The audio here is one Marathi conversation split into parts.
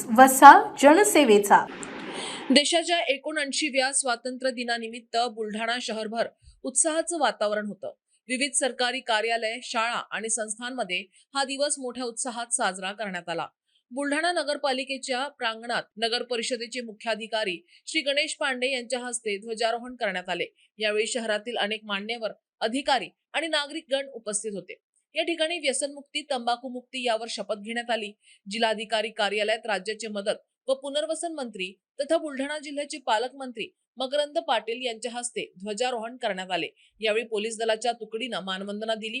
न्यूज वसा जनसेवेचा. देशाच्या एकोणऐंशीव्या स्वातंत्र्य दिनानिमित्त बुलढाणा शहरभर उत्साहाचं वातावरण होतं. विविध सरकारी कार्यालय शाळा आणि संस्थांमध्ये हा दिवस मोठ्या उत्साहात साजरा करण्यात आला. बुलढाणा नगरपालिकेच्या प्रांगणात नगर परिषदेचे मुख्याधिकारी श्री गणेश पांडे यांच्या हस्ते ध्वजारोहण करण्यात आले. यावेळी शहरातील अनेक मान्यवर अधिकारी आणि नागरिक गण उपस्थित होते. या ठिकाणी व्यसनमुक्ती तंबाखू मुक्ती यावर शपथ घेण्यात आली. जिल्हाधिकारी कार्यालयात राज्याचे मदत व पुनर्वसन मंत्री तथा बुलढाणा जिल्ह्याचे पालकमंत्री मकरंद पाटील यांच्या हस्ते ध्वजारोहण करण्यात आले. यावेळी पोलीस दलाच्या तुकडीनं मानवंदना दिली.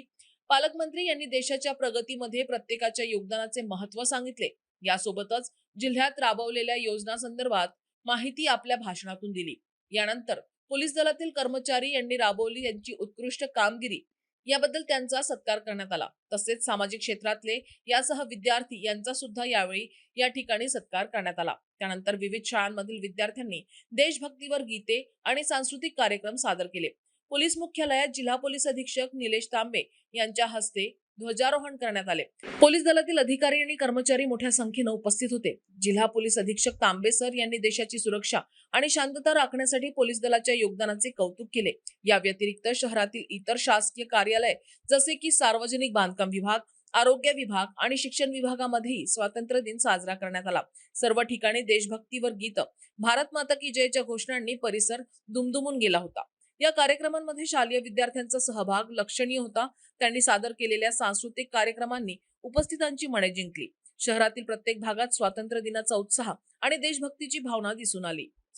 पालकमंत्री यांनी देशाच्या प्रगतीमध्ये प्रत्येकाच्या योगदानाचे महत्त्व सांगितले. यासोबतच जिल्ह्यात राबवलेल्या योजनांसंदर्भात माहिती आपल्या भाषणातून दिली. यानंतर पोलीस दलातील कर्मचारी यांनी राबवली यांची उत्कृष्ट कामगिरी याबद्दल त्यांचा सत्कार करण्यात आला. तसेच सामाजिक क्षेत्रातले यासह विद्यार्थी यांचा सुद्धा यावेळी या ठिकाणी सत्कार करण्यात आला. त्यानंतर विविध शाळांमधील विद्यार्थ्यांनी देशभक्तीवर गीते आणि सांस्कृतिक कार्यक्रम सादर केले. पोलीस मुख्यालयात जिल्हा पोलीस अधीक्षक निलेश तांबे यांच्या हस्ते ध्वजारोहण करण्यात आले. पोलीस दलातील अधिकारी आणि कर्मचारी मोठ्या संख्येनं उपस्थित होते. जिल्हा पोलीस अधीक्षक तांबे सर यांनी देशाची सुरक्षा आणि शांतता राखण्यासाठी पोलीस दलाच्या योगदानाचे कौतुक केले. या व्यतिरिक्त शहरातील इतर शासकीय कार्यालय जसे की सार्वजनिक बांधकाम विभाग आरोग्य विभाग आणि शिक्षण विभागामध्येही स्वातंत्र्य दिन साजरा करण्यात आला. सर्व ठिकाणी देशभक्तीवर गीत भारत माता की जयच्या घोषणांनी परिसर दुमदुमून गेला होता. या कार्यक्रमांमध्ये शालेय विद्यार्थ्यांचा सहभाग लक्षणीय होता. त्यांनी सादर केलेल्या सांस्कृतिक कार्यक्रमांनी उपस्थितांची मने जिंकली. शहरातील प्रत्येक भागात स्वातंत्र्य दिनाचा उत्साह आणि देशभक्तीची भावना दिसून आली.